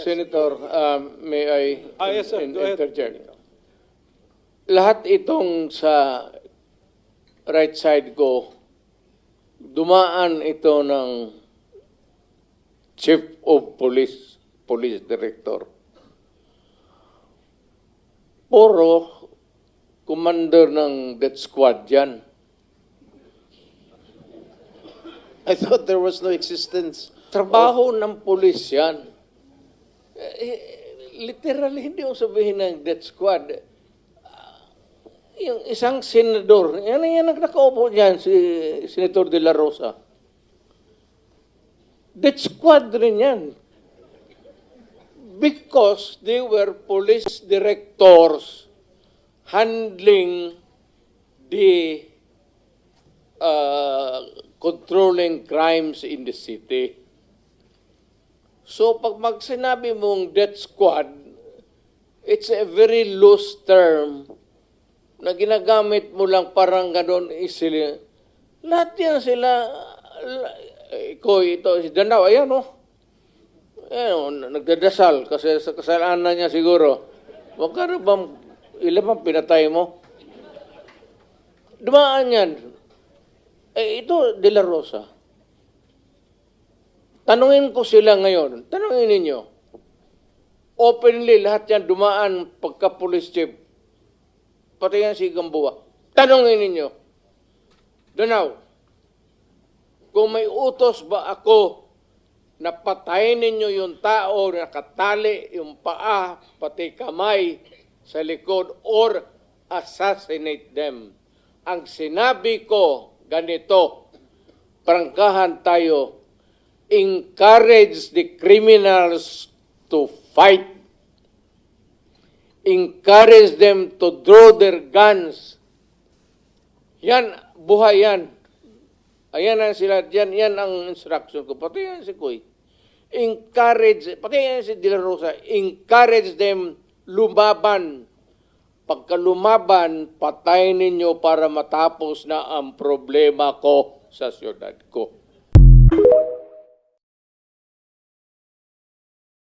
Senator, um, may I Ah, yes, sir. in- Go ahead. interject? Lahat itong sa right side ko, dumaan ito ng Chief of Police, Police Director. Puro commander ng death squad yan. I thought there was no existence. Trabaho ng pulis yan. Eh, literally, hindi mo sabihin ng death squad. Ah, yung isang senador, yan yan ang nakaupo dyan, si Senator De La Rosa. Death squad rin yan. Because they were police directors handling the uh, controlling crimes in the city. So pag magsinabi mong death squad, it's a very loose term na ginagamit mo lang parang ganon isili. Lahat yan sila, la- ko ito, si Danaw, ayan o. Oh. Ayan o, nagdadasal kasi sa kasalanan niya siguro. Huwag ka na bang, ilan bang pinatay mo? Dumaan yan. Eh, ito, De La Rosa. Tanungin ko sila ngayon. Tanungin ninyo. Openly, lahat yan dumaan pagka police chief. Pati yan si Gamboa. Tanungin ninyo. Danaw, kung may utos ba ako na patayin ninyo yung tao na nakatali yung paa, pati kamay sa likod, or assassinate them. Ang sinabi ko, ganito, prangkahan tayo, encourage the criminals to fight. Encourage them to draw their guns. Yan, buhay yan. Ayan ang sila, yan, yan ang instruction ko. Pati yan si Kuy. Encourage, pati yan si De La Rosa, encourage them lumaban. Pagka lumaban, patayin ninyo para matapos na ang problema ko sa syudad ko.